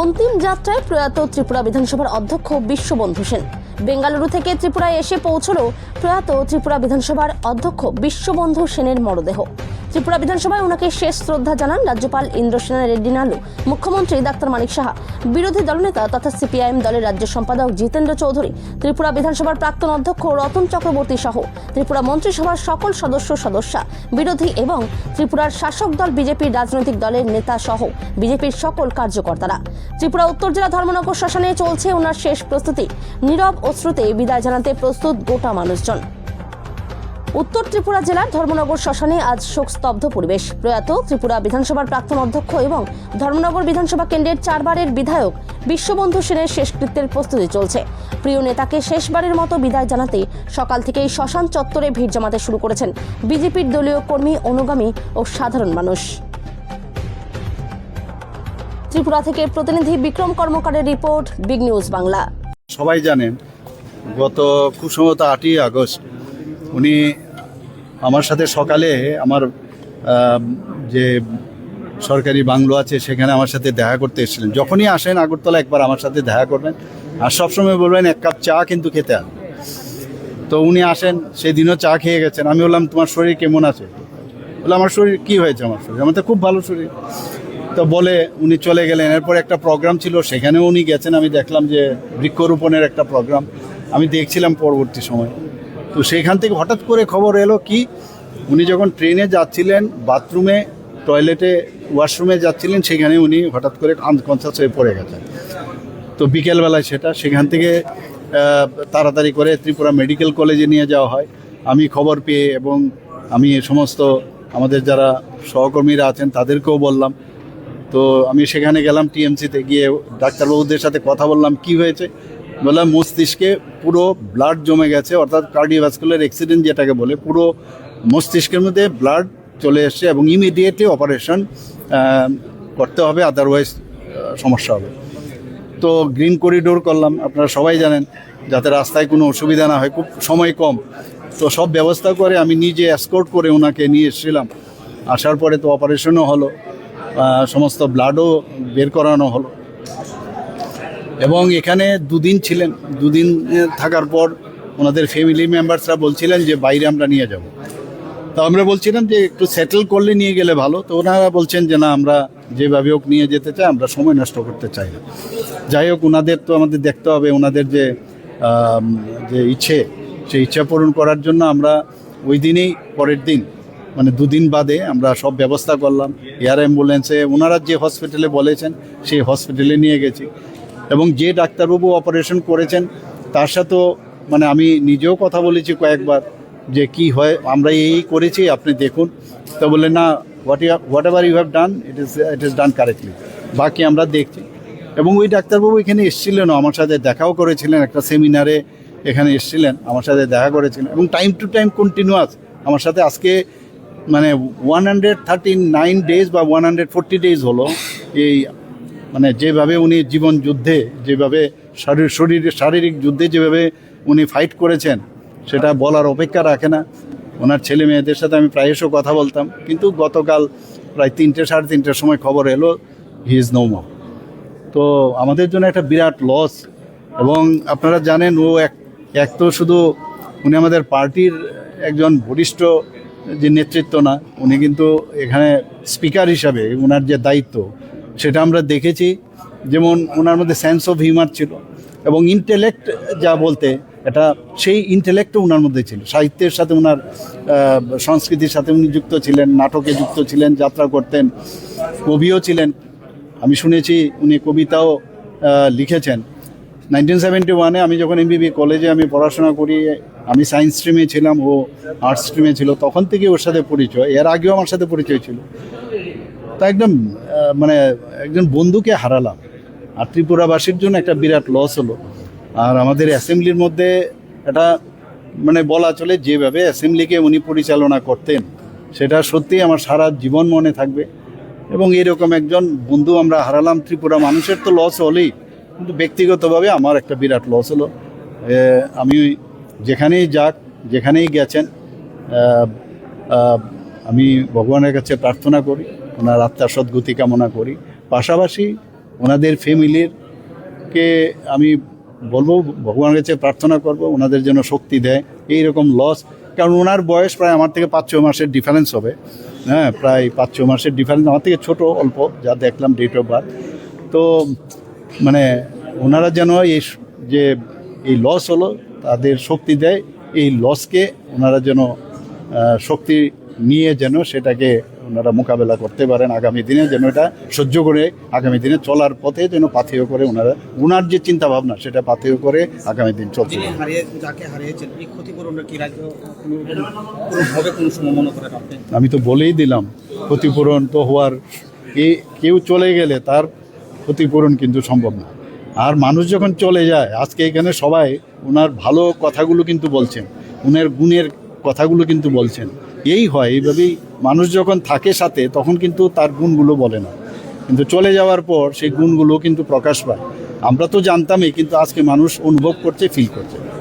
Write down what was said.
অন্তিম যাত্রায় প্রয়াত ত্রিপুরা বিধানসভার অধ্যক্ষ বিশ্ববন্ধু সেন। বেঙ্গালুরু থেকে ত্রিপুরায় এসে পৌঁছল প্রয়াত ত্রিপুরা বিধানসভার অধ্যক্ষ বিশ্ববন্ধু সেনের মরদেহ। ত্রিপুরা বিধানসভায় ওনাকে শেষ শ্রদ্ধা জানান রাজ্যপাল ইন্দ্রসেনা রেড্ডি নালু। মুখ্যমন্ত্রী ডাক্তার মানিক সাহা, বিরোধী দলনেতা তথা সিপিআইএম দলের রাজ্য সম্পাদক জিতেন্দ্র চৌধুরী, ত্রিপুরা বিধানসভার প্রাক্তন অধ্যক্ষ রতন চক্রবর্তী সহ ত্রিপুরা মন্ত্রিসভার সকল সদস্য সদস্যা, বিরোধী এবং ত্রিপুরার শাসক দল বিজেপির রাজনৈতিক দলের নেতা সহ বিজেপির সকল কার্যকর্তারা। ত্রিপুরা উত্তর জেলা ধর্মনগর শ্মশানে চলছে ওনার শেষ প্রস্তুতি। নীরব অশ্রুতে বিদায় জানাতে প্রস্তুত গোটা মানুষজন। উত্তর ত্রিপুরা জেলার ধর্মনগর শ্মশানে আজ শোকস্তব্ধ পরিবেশ। প্রয়াত ত্রিপুরা বিধানসভার প্রাক্তন অধ্যক্ষ এবং ধর্মনগর বিধানসভা কেন্দ্রের চারবারের বিধায়ক বিশ্ববন্ধু সেনের শেষকৃত্যের প্রস্তুতি চলছে। প্রিয় নেতাকে শেষবারের মতো বিদায় জানাতে সকাল থেকেই শ্মশান চত্বরে ভিড় জমাতে শুরু করেছেন বিজেপির দলীয় কর্মী অনুগামী ও সাধারণ মানুষ। ত্রিপুরা থেকে প্রতিনিধি বিক্রম কর্মকারের রিপোর্ট, বিগ নিউজ বাংলা। সবাই জানেন, গত সম্ভবত আটই আগস্ট উনি আমার সাথে সকালে আমার যে সরকারি বাংলো আছে সেখানে আমার সাথে দেখা করতে এসেছিলেন। যখনই আসেন আগরতলা একবার আমার সাথে দেখা করবেন। আর সবসময় বলবেন, এক কাপ চা কিন্তু খেতে হবে। তো উনি আসেন, সেদিনও চা খেয়ে গেছেন। আমি বললাম, তোমার শরীর কেমন আছে? বলে আমার শরীর, কি হয়েছে আমার শরীর? আমার তো খুব ভালো শরীর। তো বলে উনি চলে গেলেন। এরপর একটা প্রোগ্রাম ছিল, সেখানেও উনি গেছেন। আমি দেখলাম যে বৃক্ষরোপণের একটা প্রোগ্রাম। আমি দেখছিলাম পরবর্তী সময়। তো সেইখান থেকে হঠাৎ করে খবর এলো কি, উনি যখন ট্রেনে যাচ্ছিলেন, বাথরুমে, টয়লেটে, ওয়াশরুমে যাচ্ছিলেন, সেখানে উনি হঠাৎ করে আনকনসাস হয়ে পড়ে গেছেন। তো বিকেলবেলায় সেটা, সেখান থেকে তাড়াতাড়ি করে ত্রিপুরা মেডিকেল কলেজে নিয়ে যাওয়া হয়। আমি খবর পেয়ে এবং আমি সমস্ত আমাদের যারা সহকর্মীরা আছেন, তাদেরকেও বললাম। তো আমি সেখানে গেলাম টিএমসিতে গিয়ে ডাক্তারবাবুদের সাথে কথা বললাম, কি হয়েছে? বললাম, মস্তিষ্কে পুরো ব্লাড জমে গেছে, অর্থাৎ কার্ডিওভাস্কুলার অ্যাক্সিডেন্ট যেটাকে বলে, পুরো মস্তিষ্কের মধ্যে ব্লাড চলে এসছে এবং ইমিডিয়েটলি অপারেশন করতে হবে আদারওয়াইজ সমস্যা হবে। তো গ্রিন করিডোর করলাম, আপনারা সবাই জানেন, যাতে রাস্তায় কোনো অসুবিধা না হয়, খুব সময় কম। তো সব ব্যবস্থা করে আমি নিজে অ্যাসকোর্ট করে ওনাকে নিয়ে এসেছিলাম। আসার পরে তো অপারেশনও হলো সমস্ত ব্লাডও বের করানো হলো। এবং এখানে দুদিন ছিলেন। দুদিন থাকার পর ওনাদের ফ্যামিলি মেম্বার্সরা বলছিলেন যে, বাইরে আমরা নিয়ে যাব। তো আমরা বলছিলাম যে, একটু সেটেল করলে নিয়ে গেলে ভালো। তো ওনারা বলছেন যে, না, আমরা যেভাবে হোক নিয়ে যেতে চাই, আমরা সময় নষ্ট করতে চাই না। যাই হোক, ওনাদের তো আমাদের দেখতে হবে, ওনাদের যে যে ইচ্ছে সেই ইচ্ছা পূরণ করার জন্য আমরা ওই দিনেই, পরের দিন মানে দুদিন বাদে আমরা সব ব্যবস্থা করলাম। এয়ার অ্যাম্বুলেন্সে, ওনারা যে হসপিটালে বলেছেন, সেই হসপিটালে নিয়ে গেছি। এবং যে ডাক্তারবাবু অপারেশন করেছেন, তার সাথেও মানে আমি নিজেও কথা বলেছি কয়েকবার যে কি হয়, আমরা এই করেছি, আপনি দেখুন। তো বললেন, না what you whatever you have done it is it is done correctly বাকি আমরা দেখছি। এবং ওই ডাক্তারবাবু এখানে এসেছিলেনও আমার সাথে দেখাও করেছিলেন, একটা সেমিনারে এখানে এসেছিলেন, আমার সাথে দেখা করেছিলেন। এবং টাইম টু টাইম কন্টিনিউয়াস আমার সাথে আজকে মানে one hundred thirty nine days বা ওয়ান হান্ড্রেড ফোরটি ডেজ হলো এই মানে যেভাবে উনি জীবন যুদ্ধে, যেভাবে শরীর শরীর, শারীরিক যুদ্ধে যেভাবে উনি ফাইট করেছেন, সেটা বলার অপেক্ষা রাখে না। ওনার ছেলে মেয়েদের সাথে আমি প্রায়শ কথা বলতাম, কিন্তু গতকাল প্রায় তিনটে, সাড়ে তিনটের সময় খবর এলো হি ইজ নো মোর তো আমাদের জন্য একটা বিরাট লস এবং আপনারা জানেন, ও এক এক তো শুধু উনি আমাদের পার্টির একজন বরিষ্ঠ যে নেতৃত্ব না, উনি কিন্তু এখানে স্পিকার হিসাবে ওনার যে দায়িত্ব সেটা আমরা দেখেছি। যেমন ওনার মধ্যে সেন্স অফ হিউমার ছিল এবং ইন্টেলেক্ট যা বলতে, এটা সেই ইন্টেলেক্টও ওনার মধ্যে ছিল। সাহিত্যের সাথে ওনার সংস্কৃতির সাথে উনি যুক্ত ছিলেন, নাটকে যুক্ত ছিলেন, যাত্রা করতেন, কবিও ছিলেন। আমি শুনেছি উনি কবিতাও লিখেছেন। নাইনটিন সেভেন্টি ওয়ানে আমি যখন এমবিবি কলেজে আমি পড়াশোনা করি, আমি সায়েন্স স্ট্রিমে ছিলাম, ও আর্টস স্ট্রিমে ছিল, তখন থেকে ওর সাথে পরিচয়। এর আগেও আমার সাথে পরিচয় ছিল। তা একদম মানে একজন বন্ধুকে হারালাম। আর ত্রিপুরাবাসীর জন্য একটা বিরাট লস হলো। আর আমাদের অ্যাসেম্বলির মধ্যে এটা মানে বলা চলে, যেভাবে অ্যাসেম্বলিকে উনি পরিচালনা করতেন, সেটা সত্যি আমার সারা জীবন মনে থাকবে। এবং এরকম একজন বন্ধু আমরা হারালাম, ত্রিপুরা মানুষের তো লস হলেই, কিন্তু ব্যক্তিগতভাবে আমার একটা বিরাট লস হলো। আমি যেখানেই যাক, যেখানেই গেছেন আমি ভগবানের কাছে প্রার্থনা করি। ওনার আত্মার সদ্গতি কামনা করি। পাশাপাশি ওনাদের ফ্যামিলির কে আমি বলব, ভগবানের কাছে প্রার্থনা করব, ওনাদের জন্য শক্তি দেয়। এই রকম লস কারণ ওনার বয়স প্রায় আমার থেকে পাঁচ ছ মাসের ডিফারেন্স হবে। হ্যাঁ প্রায় পাঁচ ছ মাসের ডিফারেন্স আমার থেকে ছোট অল্প, যা দেখলাম ডেট অফ বার্থ তো মানে ওনারা যেন এই যে এই লস হলো, তাদের শক্তি দেয়। এই লসকে ওনারা যেন শক্তি নিয়ে যেন সেটাকে ওনারা মোকাবেলা করতে পারেন আগামী দিনে যেন এটা সহ্য করে আগামী দিনে চলার পথে যেন পাথেয় করে ওনারা ওনার যে চিন্তা ভাবনা সেটা পাথেয় করে আগামী দিন চলতে আপনি? আমি তো বলেই দিলাম ক্ষতিপূরণ তো হওয়ার কে কেউ চলে গেলে তার ক্ষতিপূরণ কিন্তু সম্ভব না। আর মানুষ যখন চলে যায় আজকে এখানে সবাই ওনার ভালো কথাগুলো কিন্তু বলছেন উনার গুণের কথাগুলো কিন্তু বলছেন। এই হয়, এইভাবেই মানুষ যখন থাকে সাথে, তখন কিন্তু তার গুণগুলো বলে না। কিন্তু চলে যাওয়ার পর সেই গুণগুলো কিন্তু প্রকাশ পায়। আমরা তো জানতামই, কিন্তু আজকে মানুষ অনুভব করছে ফিল করছে।